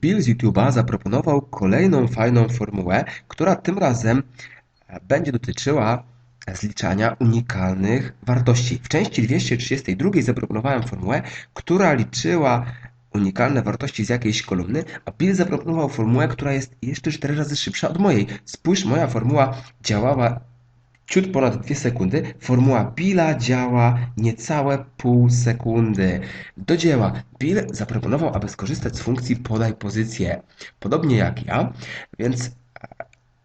Bill z YouTube'a zaproponował kolejną fajną formułę, która tym razem e, będzie dotyczyła zliczania unikalnych wartości. W części 232 zaproponowałem formułę, która liczyła unikalne wartości z jakiejś kolumny, a Bill zaproponował formułę, która jest jeszcze 4 razy szybsza od mojej. Spójrz, moja formuła działała ciut ponad 2 sekundy. Formuła Billa działa niecałe pół sekundy. Do dzieła. Bill zaproponował, aby skorzystać z funkcji podaj pozycję. Podobnie jak ja, więc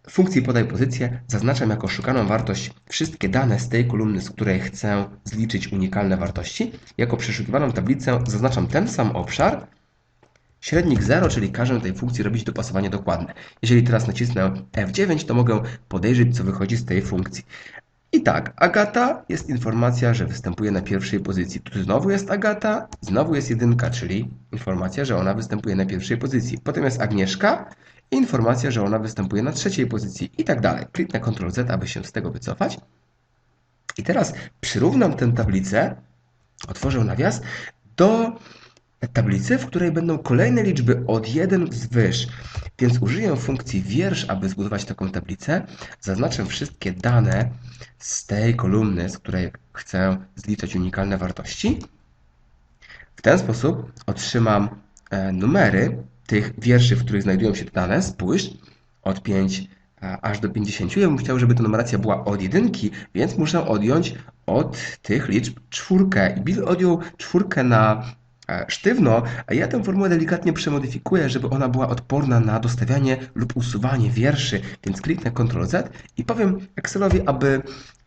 w funkcji podaj pozycję zaznaczam jako szukaną wartość wszystkie dane z tej kolumny, z której chcę zliczyć unikalne wartości. Jako przeszukiwaną tablicę zaznaczam ten sam obszar, średnik 0, czyli każę tej funkcji robić dopasowanie dokładne. Jeżeli teraz nacisnę F9, to mogę podejrzeć, co wychodzi z tej funkcji. I tak, Agata jest informacja, że występuje na pierwszej pozycji. Tu znowu jest Agata, znowu jest jedynka, czyli informacja, że ona występuje na pierwszej pozycji. Potem jest Agnieszka, informacja, że ona występuje na trzeciej pozycji i tak dalej. Kliknę Ctrl Z, aby się z tego wycofać. I teraz przyrównam tę tablicę, otworzę nawias, do tablicy, w której będą kolejne liczby od 1 wzwyż. Więc użyję funkcji wiersz, aby zbudować taką tablicę. Zaznaczę wszystkie dane z tej kolumny, z której chcę zliczać unikalne wartości. W ten sposób otrzymam e, numery tych wierszy, w których znajdują się te dane. Spójrz, od 5 aż do 50. Ja bym chciał, żeby ta numeracja była od jedynki, więc muszę odjąć od tych liczb czwórkę. I Bill odjął czwórkę na E, sztywno, a ja tę formułę delikatnie przemodyfikuję, żeby ona była odporna na dostawianie lub usuwanie wierszy, więc kliknę Ctrl Z i powiem Excelowi, aby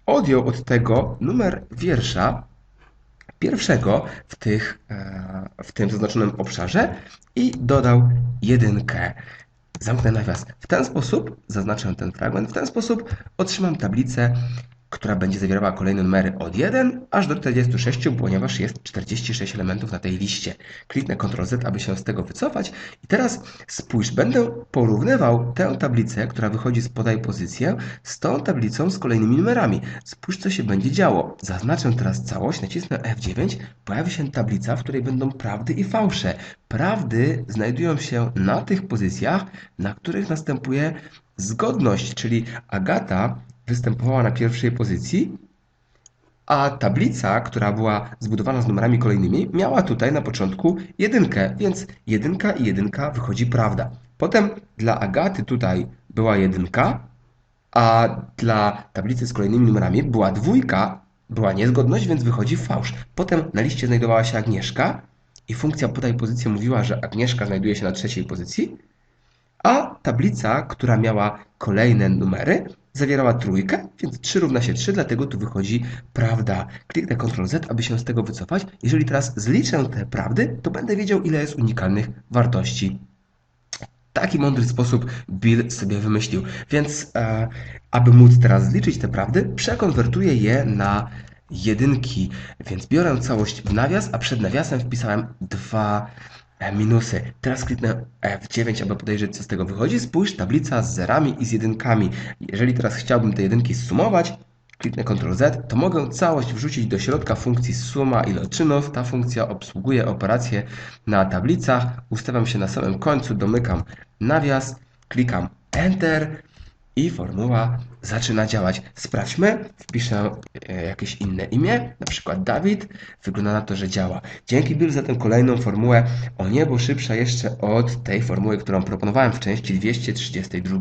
odjął od tego numer wiersza pierwszego w, tych, e, w tym zaznaczonym obszarze i dodał jedynkę. Zamknę nawias. W ten sposób, zaznaczę ten fragment, w ten sposób otrzymam tablicę która będzie zawierała kolejne numery od 1 aż do 46, ponieważ jest 46 elementów na tej liście. Kliknę Ctrl Z, aby się z tego wycofać. I teraz spójrz, będę porównywał tę tablicę, która wychodzi z podaj pozycję, z tą tablicą z kolejnymi numerami. Spójrz, co się będzie działo. Zaznaczę teraz całość, nacisnę F9, pojawi się tablica, w której będą prawdy i fałsze. Prawdy znajdują się na tych pozycjach, na których następuje zgodność, czyli Agata występowała na pierwszej pozycji, a tablica, która była zbudowana z numerami kolejnymi, miała tutaj na początku jedynkę, więc jedynka i jedynka wychodzi prawda. Potem dla Agaty tutaj była jedynka, a dla tablicy z kolejnymi numerami była dwójka, była niezgodność, więc wychodzi fałsz. Potem na liście znajdowała się Agnieszka i funkcja podaj pozycję mówiła, że Agnieszka znajduje się na trzeciej pozycji, a tablica, która miała kolejne numery, zawierała trójkę, więc 3 równa się 3, dlatego tu wychodzi prawda. Kliknę Ctrl Z, aby się z tego wycofać. Jeżeli teraz zliczę te prawdy, to będę wiedział, ile jest unikalnych wartości. Taki mądry sposób Bill sobie wymyślił. Więc, e, aby móc teraz zliczyć te prawdy, przekonwertuję je na jedynki. Więc biorę całość w nawias, a przed nawiasem wpisałem dwa minusy. Teraz kliknę F9, aby podejrzeć, co z tego wychodzi. Spójrz, tablica z zerami i z jedynkami. Jeżeli teraz chciałbym te jedynki sumować, kliknę Ctrl Z, to mogę całość wrzucić do środka funkcji suma iloczynów. Ta funkcja obsługuje operacje na tablicach. Ustawiam się na samym końcu, domykam nawias, klikam Enter i formuła zaczyna działać. Sprawdźmy, wpiszę e, jakieś inne imię, na przykład Dawid. Wygląda na to, że działa. Dzięki Bill za tę kolejną formułę o niebo szybsza jeszcze od tej formuły, którą proponowałem w części 232.